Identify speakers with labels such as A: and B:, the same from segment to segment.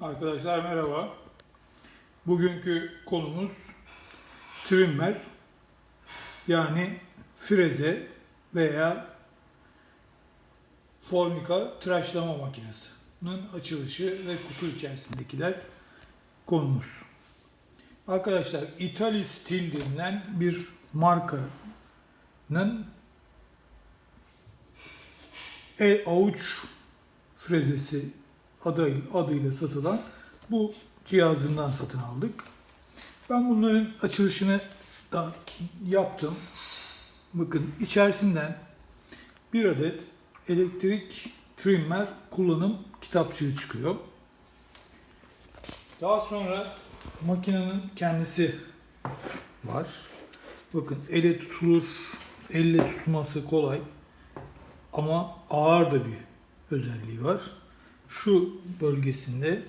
A: Arkadaşlar merhaba. Bugünkü konumuz trimmer yani freze veya formika tıraşlama makinesinin açılışı ve kutu içerisindekiler konumuz. Arkadaşlar Italy Steel denilen bir markanın el avuç frezesi adı, adıyla satılan bu cihazından satın aldık. Ben bunların açılışını da yaptım. Bakın içerisinden bir adet elektrik trimmer kullanım kitapçığı çıkıyor. Daha sonra makinenin kendisi var. Bakın ele tutulur, elle tutulması kolay ama ağır da bir özelliği var. Şu bölgesinde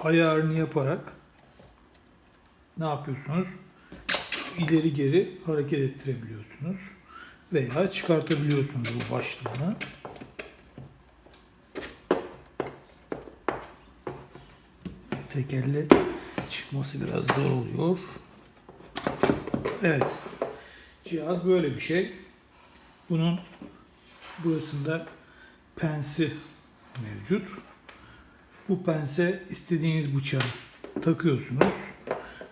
A: ayarını yaparak ne yapıyorsunuz? İleri geri hareket ettirebiliyorsunuz veya çıkartabiliyorsunuz bu başlığını. Tek elle çıkması biraz zor oluyor. Evet. Cihaz böyle bir şey. Bunun burasında pensi mevcut. Bu pense istediğiniz bıçağı takıyorsunuz.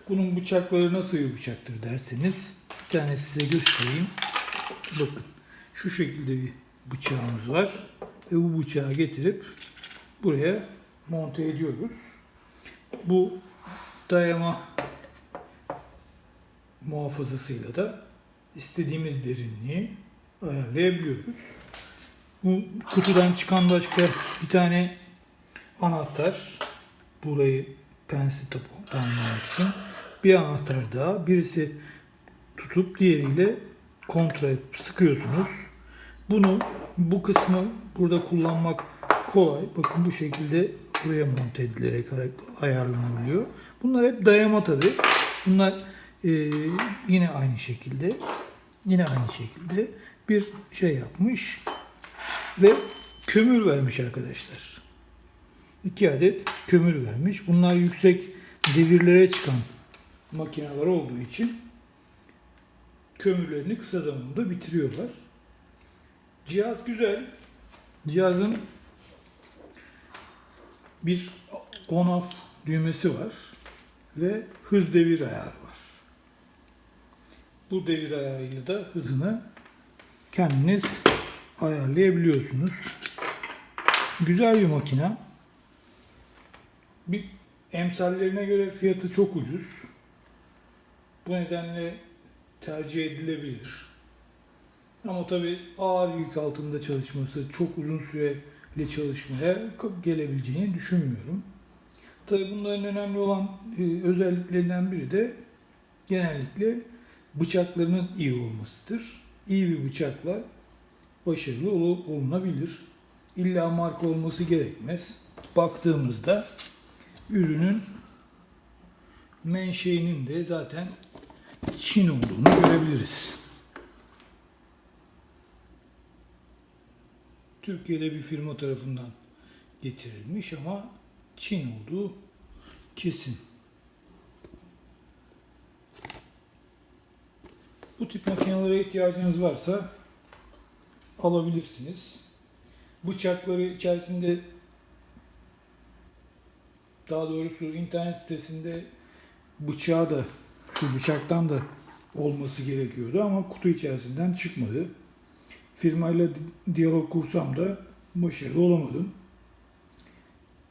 A: Bunun bıçakları nasıl bir bıçaktır derseniz bir tane size göstereyim. Bakın şu şekilde bir bıçağımız var ve bu bıçağı getirip buraya monte ediyoruz. Bu dayama muhafazasıyla da istediğimiz derinliği ayarlayabiliyoruz. Bu kutudan çıkan başka bir tane anahtar. Burayı pensi tamamlamak için. Bir anahtar daha. Birisi tutup diğeriyle edip sıkıyorsunuz. Bunu bu kısmı burada kullanmak kolay. Bakın bu şekilde buraya monte edilerek ayarlanabiliyor. Bunlar hep dayama tabi. Bunlar e, yine aynı şekilde yine aynı şekilde bir şey yapmış ve kömür vermiş arkadaşlar. İki adet kömür vermiş. Bunlar yüksek devirlere çıkan makineler olduğu için kömürlerini kısa zamanda bitiriyorlar. Cihaz güzel. Cihazın bir on-off düğmesi var ve hız devir ayarı var. Bu devir ayarıyla da hızını kendiniz ayarlayabiliyorsunuz. Güzel bir makina. Bir emsallerine göre fiyatı çok ucuz. Bu nedenle tercih edilebilir. Ama tabi ağır yük altında çalışması, çok uzun süreli çalışmaya gelebileceğini düşünmüyorum. Tabi bunların önemli olan e, özelliklerinden biri de genellikle bıçaklarının iyi olmasıdır. İyi bir bıçakla başarılı ol- olunabilir. İlla marka olması gerekmez. Baktığımızda ürünün menşeinin de zaten Çin olduğunu görebiliriz. Türkiye'de bir firma tarafından getirilmiş ama Çin olduğu kesin. Bu tip makinelere ihtiyacınız varsa alabilirsiniz. Bıçakları içerisinde daha doğrusu internet sitesinde bıçağı da şu bıçaktan da olması gerekiyordu ama kutu içerisinden çıkmadı. Firmayla di- diyalog kursam da başarılı olamadım.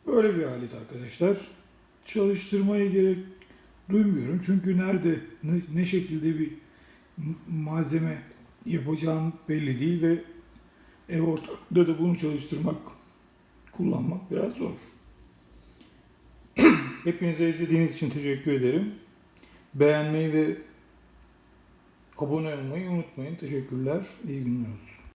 A: Böyle bir alet arkadaşlar. Çalıştırmaya gerek duymuyorum. Çünkü nerede, ne, ne şekilde bir malzeme yapacağım belli değil ve ev ortamında da bunu çalıştırmak, kullanmak biraz zor. Hepinize izlediğiniz için teşekkür ederim. Beğenmeyi ve abone olmayı unutmayın. Teşekkürler. İyi günler olsun.